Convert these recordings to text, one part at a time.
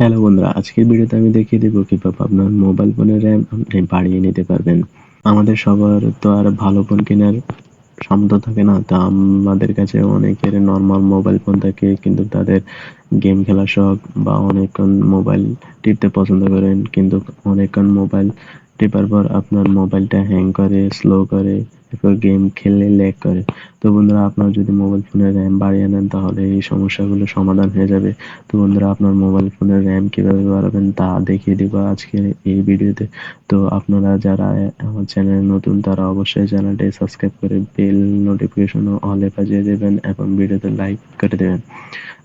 Hello বন্ধুরা, আজকের ভিডিওতে আমি দেখিয়ে দেবো কীভাবে আপনার মোবাইল ফোনের র্যাম আপনি বাড়িয়ে নিতে পারবেন। আমাদের সবার তো আর ভালো ফোন কেনার সামর্থ্য থাকে না, তো আমাদের কাছে অনেকের নর্মাল মোবাইল ফোন থাকে, কিন্তু তাদের গেম খেলার শখ বা অনেকক্ষণ মোবাইল টিপতে পছন্দ করেন, কিন্তু অনেকক্ষণ মোবাইল টিপার পর আপনার মোবাইলটা হ্যাং করে স্লো করে এরপর গেম খেললে ল্যাগ করে। তো বন্ধুরা, আপনার যদি মোবাইল ফোনের র্যাম বাড়িয়ে নেন, তাহলে এই সমস্যাগুলো সমাধান হয়ে যাবে। তো বন্ধুরা, আপনার মোবাইল ফোনের র্যাম কীভাবে বাড়াবেন, তা দেখিয়ে দেবো আজকে এই ভিডিওতে। তো আপনারা যারা আমার চ্যানেলে নতুন, তারা অবশ্যই চ্যানেলটি সাবস্ক্রাইব করে বেল নোটিফিকেশন অলে বাজিয়ে দেবেন এবং ভিডিওতে লাইক করে দেবেন।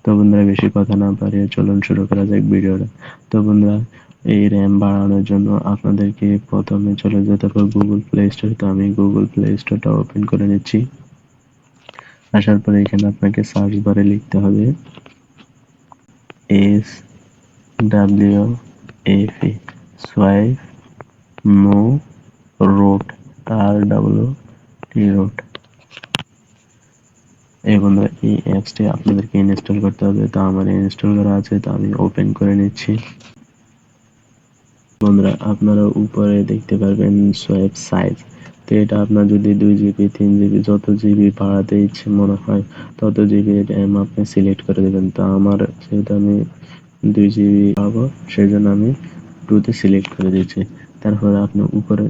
তো বন্ধুরা, বেশি কথা না পারিয়ে চলুন, শুরু করা যাক ভিডিওটা। তো বন্ধুরা এই র্যাম বাড়ানোর জন্য আপনাদেরকে প্রথমে চলে যেতে হবে গুগল প্লে স্টোর তো। আমি গুগল প্লে স্টোরটা ওপেন করে নিচ্ছি। আসার পরে এখানে আপনাকে সার্চ বারে লিখতে হবে S W F E swipe মো রোড আর ডাব্লিউ টি রোড এই বন্ধুরা, এই অ্যাপসটি আপনাদেরকে ইনস্টল করতে হবে। তো আমার ইনস্টল করা আছে, তো আমি ওপেন করে নিচ্ছি। বন্ধুরা, আপনারা উপরে দেখতে পারবেন সোয়েব সাইজ তো এটা আপনার যদি দুই জিবি, তিন জিবি, যত জিবি বাড়াতে ইচ্ছে মনে হয়, তত জিবি র্যাম আপনি সিলেক্ট করে দেবেন। তো আমার যেহেতু আমি দুই জিবি পাবো সেই জন্য আমি টুতে সিলেক্ট করে দিয়েছি। তারপরে আপনি উপরে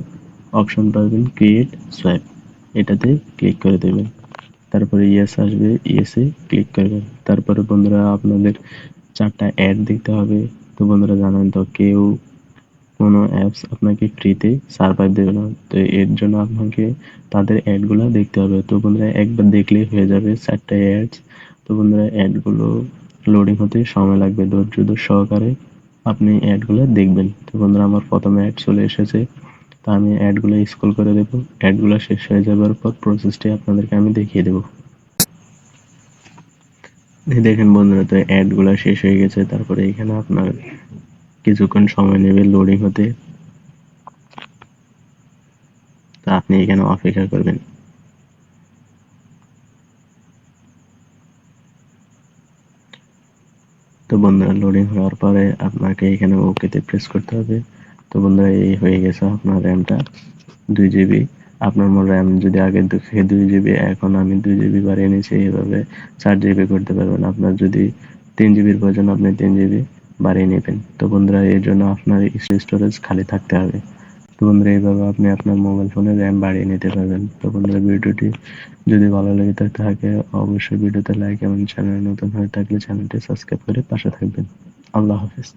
অপশন পাবেন ক্রিয়েট সোয়াইপ এটাতে ক্লিক করে দেবেন। তারপরে ইয়েস আসবে ইয়েসে ক্লিক করবেন। তারপরে বন্ধুরা, আপনাদের চারটা অ্যাড দেখতে হবে। তো বন্ধুরা জানেন তো, কেউ অ্যাপস আপনাকে ফ্রিতে সার্ভাইভ দেবে না। তো এর জন্য আপনাকে তাদের অ্যাডগুলো দেখতে হবে। তো বন্ধুরা, একবার দেখলেই হয়ে যাবে চারটা অ্যাডস তো বন্ধুরা অ্যাডগুলো লোডিং হতে সময় লাগবে। ধৈর্য সহকারে আপনি অ্যাডগুলো দেখবেন। তো বন্ধুরা, আমার প্রথমে অ্যাড চলে এসেছে। তো আমি অ্যাডগুলো স্ক্রল করে দেবো। অ্যাডগুলো শেষ হয়ে যাবার পর প্রসেসটি আপনাদেরকে আমি দেখিয়ে দেবো। দেখেন বন্ধুরা, তো অ্যাডগুলো শেষ হয়ে গেছে। তারপরে এখানে আপনার কিছুক্ষণ সময় নেবে লোডিং হতে। তা আপনি এখানে অপেক্ষা করবেন। তো বন্ধুরা লোডিং হওয়ার পরে আপনাকে এখানে ওকেতে প্রেস করতে হবে। তো বন্ধুরা, এই হয়ে গেছে আপনার র্যামটা দুই জিবি আপনার মোট র্যাম যদি আগে থেকে দুই জিবি এখন আমি দুই জিবি বাড়িয়ে নিয়েছি এইভাবে চার জিবি করতে পারবেন। আপনার যদি তিন জিবির প্রয়োজন, আপনি তিন জিবি বাড়িয়ে নেবেন। তো বন্ধুরা, এর জন্য আপনার স্টোরেজ খালি থাকতে হবে। তো বন্ধুরা, এইভাবে আপনি আপনার মোবাইল ফোনে র্যাম বাড়িয়ে নিতে পারবেন। তো বন্ধুরা, ভিডিওটি যদি ভালো লেগে থাকে অবশ্যই ভিডিওতে লাইক এবং চ্যানেল নতুন হয়ে থাকলে চ্যানেলটি সাবস্ক্রাইব করে পাশে থাকবেন। আল্লাহ হাফিজ।